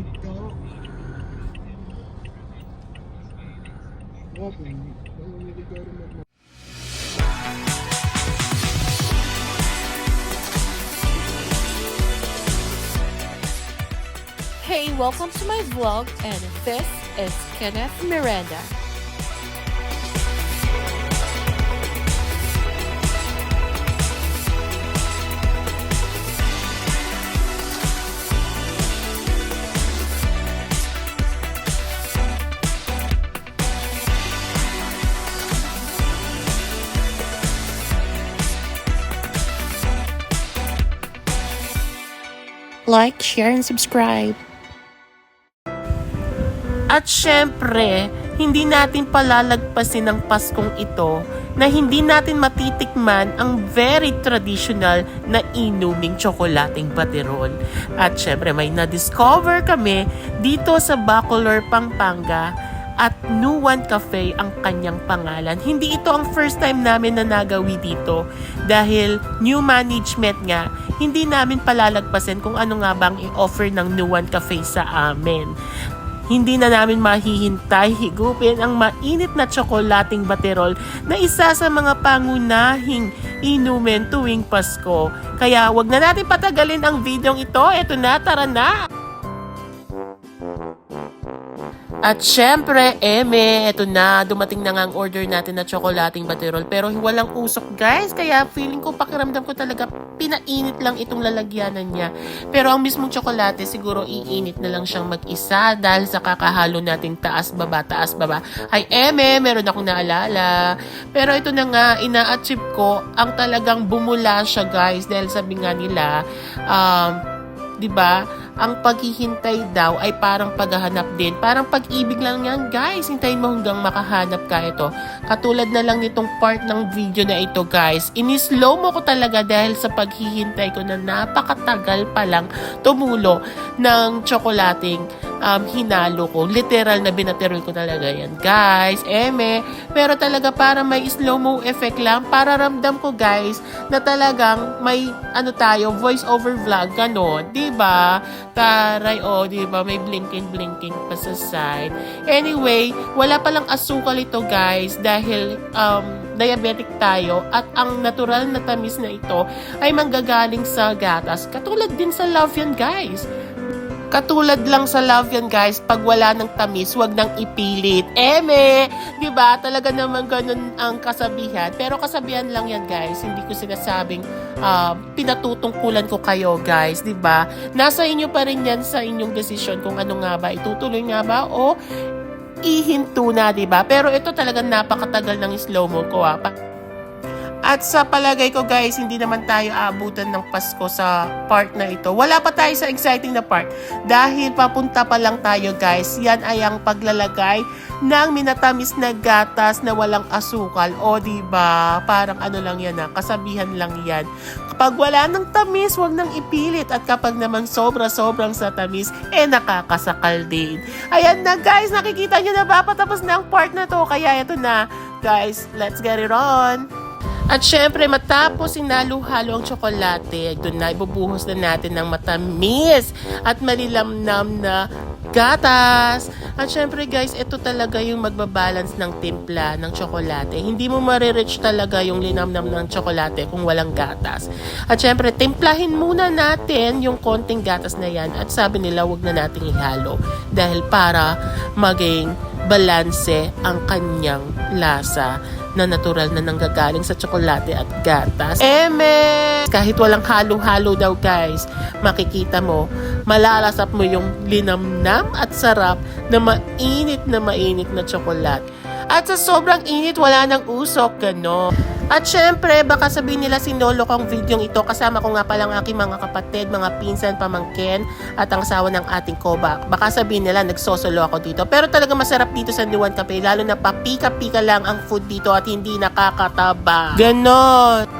Hey, welcome to my vlog and this is Kenneth Miranda. Like, share, and subscribe. At syempre, hindi natin palalagpasin ang Paskong ito na hindi natin matitikman ang very traditional na inuming tsokolating baterol. At syempre, may na-discover kami dito sa Bacolor, Pampanga at Nuwan Cafe ang kanyang pangalan. Hindi ito ang first time namin na nagawi dito dahil new management nga, hindi namin palalagpasin kung ano nga bang i-offer ng Nuwan Cafe sa amin. Hindi na namin mahihintay higupin ang mainit na tsokolating baterol na isa sa mga pangunahing inumin tuwing Pasko. Kaya wag na natin patagalin ang videong ito. Ito na, tara na! At syempre, eme, eto na, dumating na nga ang order natin na tsokolating baterol. Pero walang usok, guys. Kaya feeling ko, pakiramdam ko talaga, pinainit lang itong lalagyanan niya. Pero ang mismong tsokolate, siguro iinit na lang siyang mag-isa dahil sa kakahalo nating taas-baba, taas-baba. Ay, eme, meron akong naalala. Pero ito na nga, ina-achieve ko ang talagang bumula siya, guys. Dahil sabi nga nila, um, 'di ba? Ang paghihintay daw ay parang paghahanap din. Parang pag-ibig lang yan, guys. Hintayin mo hanggang makahanap ka ito. Katulad na lang nitong part ng video na ito, guys. Inislow mo ko talaga dahil sa paghihintay ko na napakatagal pa lang tumulo ng tsokolating um, hinalo ko. Literal na binaterol ko talaga yan. Guys, eme. Pero talaga para may slow-mo effect lang. Para ramdam ko, guys, na talagang may ano tayo, voice over vlog, gano'n. ba? Taray, oh, 'di ba? May blinking-blinking pa sa side. Anyway, wala palang asukal ito, guys, dahil um, diabetic tayo at ang natural na tamis na ito ay manggagaling sa gatas. Katulad din sa love yan, guys. Katulad lang sa love yan, guys. Pag wala ng tamis, wag nang ipilit. Eme! Ba? Talaga naman ganun ang kasabihan. Pero kasabihan lang yan, guys. Hindi ko sinasabing uh, pinatutungkulan ko kayo, guys. Ba? Nasa inyo pa rin yan sa inyong desisyon kung ano nga ba. Itutuloy nga ba o ihinto na, ba? Pero ito talagang napakatagal ng slow-mo ko, ah. At sa palagay ko guys, hindi naman tayo aabutan ng Pasko sa part na ito. Wala pa tayo sa exciting na part. Dahil papunta pa lang tayo guys. Yan ay ang paglalagay ng minatamis na gatas na walang asukal. O ba Parang ano lang yan ha. Kasabihan lang yan. Kapag wala ng tamis, wag nang ipilit. At kapag naman sobra-sobrang sa tamis, eh nakakasakal din. Ayan na guys, nakikita nyo na ba? Patapos na ang part na to. Kaya ito na. Guys, let's get it on. At syempre, matapos sinalo-halo ang tsokolate, doon na ibubuhos na natin ng matamis at malilamnam na gatas. At syempre guys, ito talaga yung magbabalance ng timpla ng tsokolate. Hindi mo marireach talaga yung linamnam ng tsokolate kung walang gatas. At syempre, timplahin muna natin yung konting gatas na yan. At sabi nila, wag na nating ihalo. Dahil para maging balanse ang kanyang lasa na natural na nanggagaling sa tsokolate at gatas. Eme! Kahit walang halo-halo daw guys, makikita mo, malalasap mo yung linamnam at sarap na mainit na mainit na tsokolate. At sa sobrang init, wala nang usok, gano. At syempre, baka sabihin nila sinolo ko ang video ito. Kasama ko nga palang aking mga kapatid, mga pinsan, pamangkin, at ang asawa ng ating koba. Baka sabihin nila nagsosolo ako dito. Pero talaga masarap dito sa Nuwan Cafe. Lalo na papika-pika lang ang food dito at hindi nakakataba. Ganon.